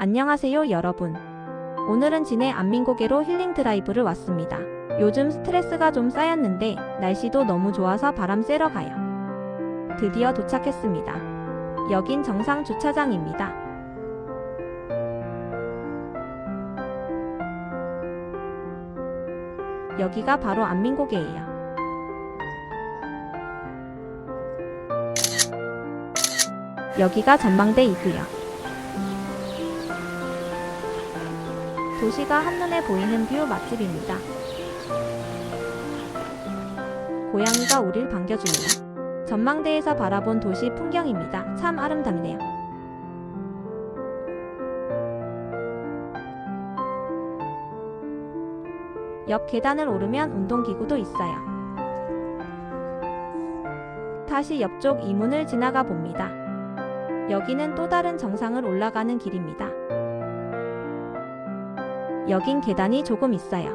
안녕하세요 여러분. 오늘은 진해 안민고개로 힐링 드라이브를 왔습니다. 요즘 스트레스가 좀 쌓였는데 날씨도 너무 좋아서 바람 쐬러 가요. 드디어 도착했습니다. 여긴 정상 주차장입니다. 여기가 바로 안민고개예요. 여기가 전망대 이고요. 도시가 한눈에 보이는 뷰 맛집입니다. 고양이가 우릴 반겨주네요. 전망대에서 바라본 도시 풍경입니다. 참 아름답네요. 옆 계단을 오르면 운동기구도 있어요. 다시 옆쪽 이문을 지나가 봅니다. 여기는 또 다른 정상을 올라가는 길입니다. 여긴 계단이 조금 있어요.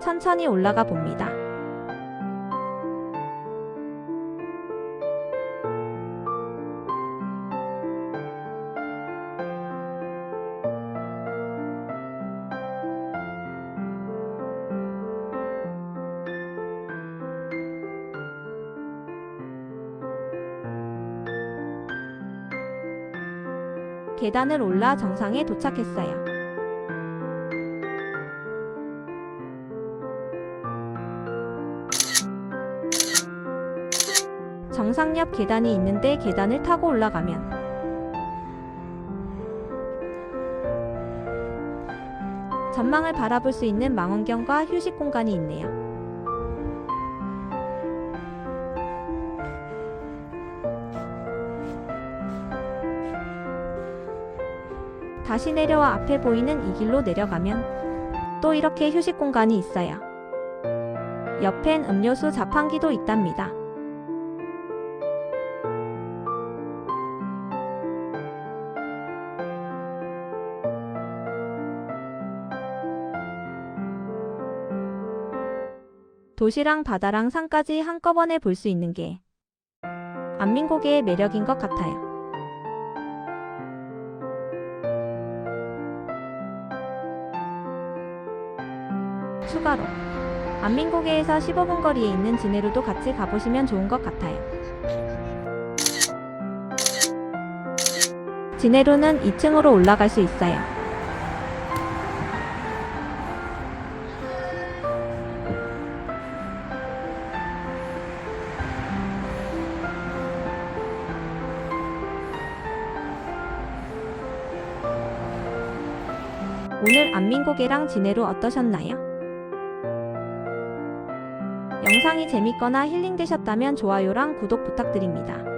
천천히 올라가 봅니다. 계단을 올라 정상에 도착했어요. 정상 옆 계단이 있는데 계단을 타고 올라가면 전망을 바라볼 수 있는 망원경과 휴식 공간이 있네요. 다시 내려와 앞에 보이는 이 길로 내려가면 또 이렇게 휴식 공간이 있어요. 옆엔 음료수 자판기도 있답니다. 도시랑 바다랑 산까지 한꺼번에 볼 수 있는 게 안민고개의 매력인 것 같아요. 추가로 안민고개에서 15분 거리에 있는 진해로도 같이 가보시면 좋은 것 같아요. 진해로는 2층으로 올라갈 수 있어요. 오늘 안민고개랑 진해로 어떠셨나요? 영상이 재밌거나 힐링되셨다면 좋아요랑 구독 부탁드립니다.